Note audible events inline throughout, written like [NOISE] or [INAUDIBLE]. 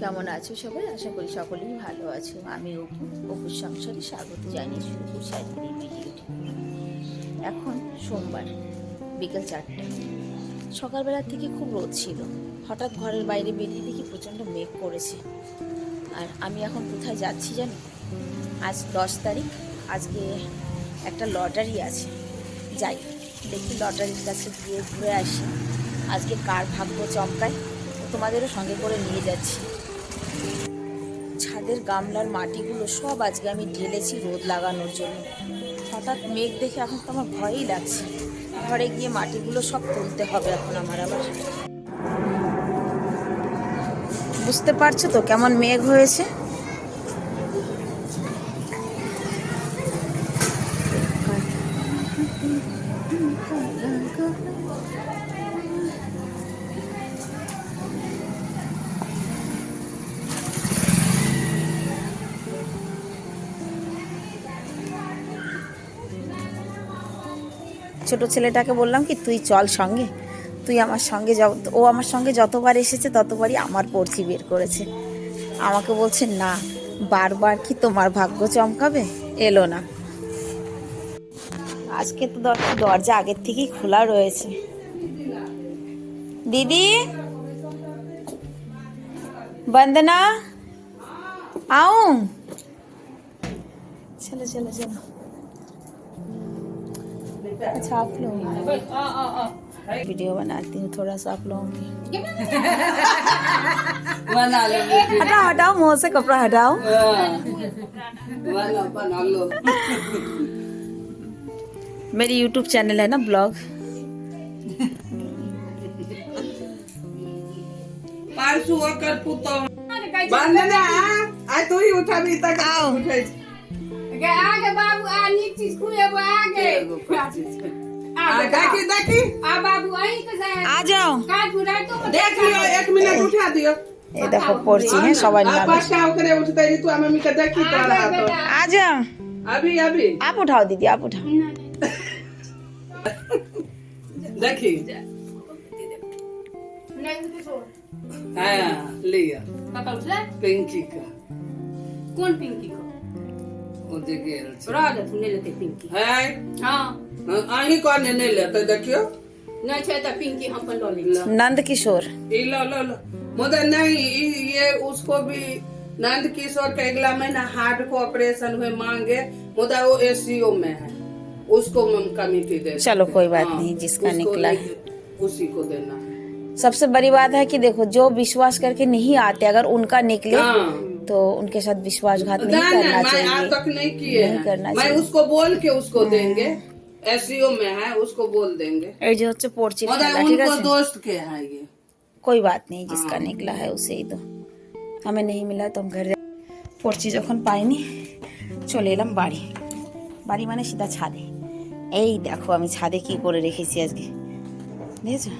কেমন আছো সবাই? আশা করি সকলেই ভালো আছো। আমি অপু অপুর সংসারে স্বাগত জানিয়ে শুরু করছি আজকের ভিডিওটি এখন সোমবার, বিকেল চারটে। সকালবেলা থেকে খুব রোদ ছিল। হঠাৎ ঘরের বাইরে বেরিয়ে দেখি প্রচণ্ড মেঘ করেছে। আর আমি এখন কোথায় যাচ্ছি জানো? আজ দশ তারিখ, আজকে একটা লটারি আছে। যাই, দেখি লটারির কাছে গিয়ে ঘুরে আসি। আজকে কার ভাগ্য চমকায়, তোমাদেরও সঙ্গে করে নিয়ে যাচ্ছি। ছাদের গামলার মাটিগুলো সব আজকে আমি ঢেলেছি রোদ লাগানোর জন্য। হঠাৎ মেঘ দেখে এখন তো আমার ভয়ই লাগছে। ঘরে গিয়ে মাটিগুলো সব তুলতে হবে এখন আমার আবার। বুঝতে পারছ তো কেমন মেঘ হয়েছে? ছোট ছেলেটাকে বললাম কি, তুই চল সঙ্গে, তুই আমার সঙ্গে ও আমার সঙ্গে যতবার এসেছে ততবারই আমার পড়ছি বের করেছে। আমাকে বলছে, না, বারবার কি তোমার ভাগ্য চমকাবে? এলো না। আজকে তো দর- দরজা আগের থেকেই খোলা রয়েছে। দিদি? বন্দনা? আউ চলো চলো চলো। अच्छा आप लोग। वीडियो बनाती हूँ थोड़ा सा आप लोगों की। बना लो [LAUGHS] हटाओ हटाओ मुँह से कपड़ा हटाओ। बना बना लो। मेरी यूट्यूब चैनल है ना ब्लॉग पारसू कर पुतो। बंदना आ तू ही उठा भी तक आओ। उठे। आगे बाबू आ नीचे खुए वो आगे। देखी देखी आ बाबू वहीं के साथ आ जाओ काट बुरा तो देख लियो एक मिनट उठा दियो ये देखो पड़ची है सवाई आ नाम पाँचटा ओकरे उठते ही तू मम्मी के देखी तो रहा तो आ जाओ अभी अभी आप उठाओ दीदी आप उठाओ देखी हाँ लिया पिंकी का कौन पिंकी को वो जे गेल छै राजा तू नहीं लेते पिंकी। है? हाँ। अहीं कौन नहीं लेते देखियो। नहीं छै तो पिंकी हम अपन लो ले। नंद किशोर। ये लो लो लो। मगर नहीं ये उसको भी नंद किशोर के अगला महीना हार्ट को ऑपरेशन हुए मांगे। मुदा वो एसीओ में है। उसको हम कमिटी दे चलो कोई बात हाँ, नहीं, जिसका निकला। है। उसी को देना है। सबसे बड़ी बात है कि देखो जो विश्वास करके नहीं आते अगर उनका निकले हाँ। तो उनके साथ विश्वासघात नहीं ना ना करना मैं आज चाहिए तक नहीं किए नहीं हैं करना मैं चाहिए। उसको बोल के उसको देंगे एसीओ में है उसको बोल देंगे এই যে হচ্ছে পড়চির मगर খেলা ঠিক उनको আছে दोस्त के है ये कोई बात नहीं जिसका हाँ। निकला है उसे ही तो हमें नहीं मिला तो हम घर जा- পড়ছি যখন পাইনি চলে এলাম বাড়ি বাড়ি মানে সিধা ছাদে এই দেখো আমি ছাদে কি করে রেখেছি আজকে দেখেছো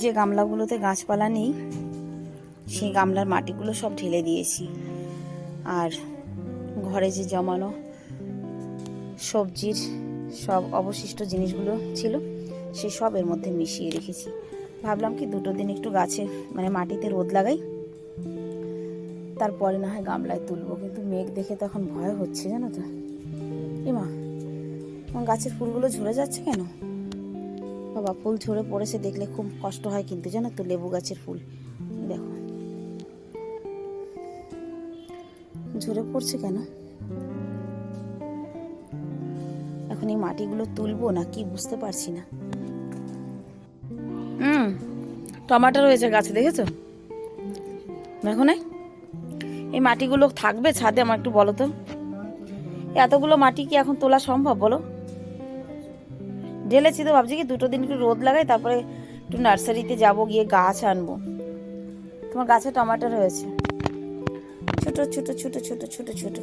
যে গামলাগুলোতে গাছপালা নেই, সেই গামলার মাটিগুলো সব ঢেলে দিয়েছি। আর ঘরে যে জমানো সবজির সব অবশিষ্ট জিনিসগুলো ছিল, সে সব এর মধ্যে মিশিয়ে রেখেছি। ভাবলাম কি দুটো দিন একটু গাছে মানে মাটিতে রোদ লাগাই, তারপরে না হয় গামলায় তুলবো। কিন্তু মেঘ দেখে তো এখন ভয় হচ্ছে, জানো তো। এমা গাছের ফুলগুলো ঝরে যাচ্ছে কেন? বাবা, ফুল ঝরে পড়েছে, দেখলে খুব কষ্ট হয় কিন্তু, জানো তো, লেবু গাছের ফুল। দেখো। ঝরে পড়ছে কেন? এখন এই মাটিগুলো তুলবো না, কি বুঝতে পারছি না। হুম, টমাটো রয়েছে গাছে, দেখেছ? দেখো না এই মাটিগুলো থাকবে ছাদে, আমার একটু বলো তো। এতগুলো মাটি কি এখন তোলা সম্ভব, বলো? ঢেলেছি তো ভাবছি কি দুটো দিন একটু রোদ লাগাই, তারপরে একটু নার্সারিতে যাব, গিয়ে গাছ আনব। তোমার গাছে টমাটো রয়েছে। ছোট ছোট ছোট ছোট ছোট ছোট।